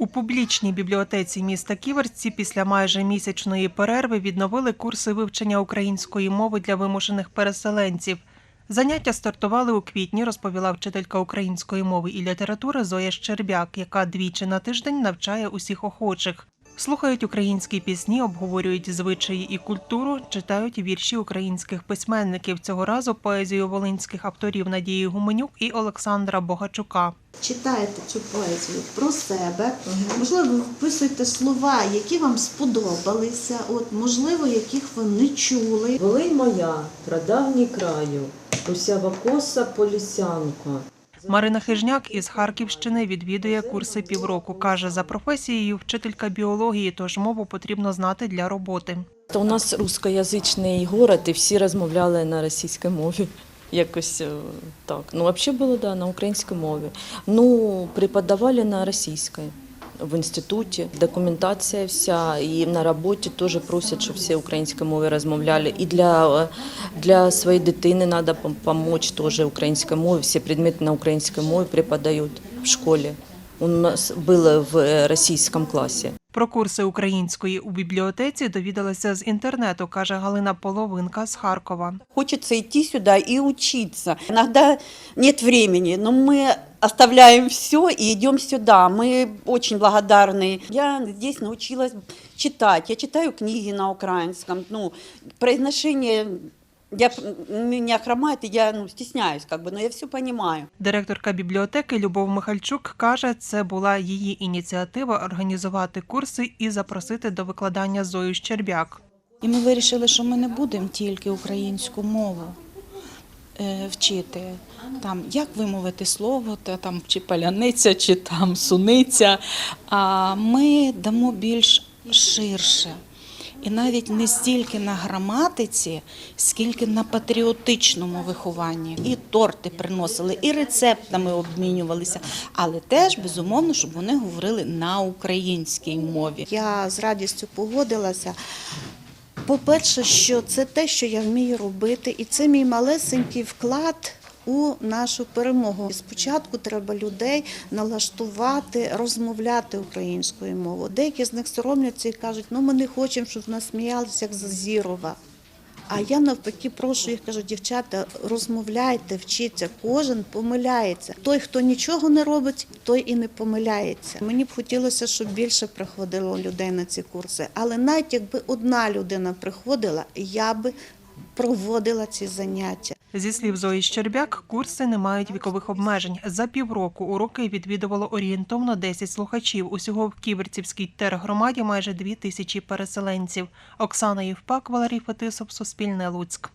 У публічній бібліотеці міста Ківерці після майже місячної перерви відновили курси вивчення української мови для вимушених переселенців. Заняття стартували у квітні, розповіла вчителька української мови і літератури Зоя Щербяк, яка двічі на тиждень навчає усіх охочих. Слухають українські пісні, обговорюють звичаї і культуру, читають вірші українських письменників. Цього разу поезію волинських авторів Надії Гуменюк і Олександра Богачука. Читаєте цю поезію про себе, можливо, ви вписуєте слова, які вам сподобалися, от, можливо, яких ви не чули. Волинь моя, прадавній краю, Русява коса полісянка. Марина Хижняк із Харківщини відвідує курси півроку. каже, за професією вчителька біології, тож мову потрібно знати для роботи. То у нас рускоязичний город, і всі розмовляли на російській мові. Якось е, так. Ну, взагалі було да, на українській мові. Ну, преподавали на російській. В інституті документація вся, і на роботі теж просять, щоб всі українською мовою розмовляли. І для, для своєї дитини треба допомогти теж українською мовою. Всі предмети на українській мові преподають в школі. У нас було в е, російському класі. Про курси української у бібліотеці довідалася з інтернету, каже Галина Половинка з Харкова. Хочется идти сюда и учиться. Иногда нет времени, но мы оставляем все и идем сюда. Мы очень благодарны. Я здесь научилась читать. Я читаю книги на украинском. Ну, произношение я, меня хромает, и я ну, стесняюсь, как бы, но я все понимаю. Директорка бібліотеки Любов Михальчук каже, це була її ініціатива організувати курси і запросити до викладання Зою Щербяк. І ми вирішили, що ми не будемо тільки українську мову е, вчити. Там, як вимовити слово, та, там, чи паляниця, чи там суниця. А ми дамо більш ширше. І навіть не стільки на граматиці, скільки на патріотичному вихованні. І торти приносили, і рецептами обмінювалися, але теж безумовно, щоб вони говорили на українській мові. Я з радістю погодилася. По-перше, що це те, що я вмію робити, і це мій малесенький вклад у нашу перемогу. Спочатку треба людей налаштувати, розмовляти українською мовою. Деякі з них соромляться і кажуть, ну ми не хочемо, щоб нас сміялися як за Зірова. А я навпаки прошу їх кажу, дівчата, розмовляйте, вчіться, кожен помиляється. Той, хто нічого не робить, той і не помиляється. Мені б хотілося, щоб більше приходило людей на ці курси. Але навіть якби одна людина приходила, я би проводила ці заняття. Зі слів Зої Щербяк, курси не мають вікових обмежень. За півроку уроки відвідувало орієнтовно 10 слухачів. Усього в Ківерцівській тергромаді майже дві тисячі переселенців. Оксана Євпак, Валерій Фетисов, Суспільне Луцьк.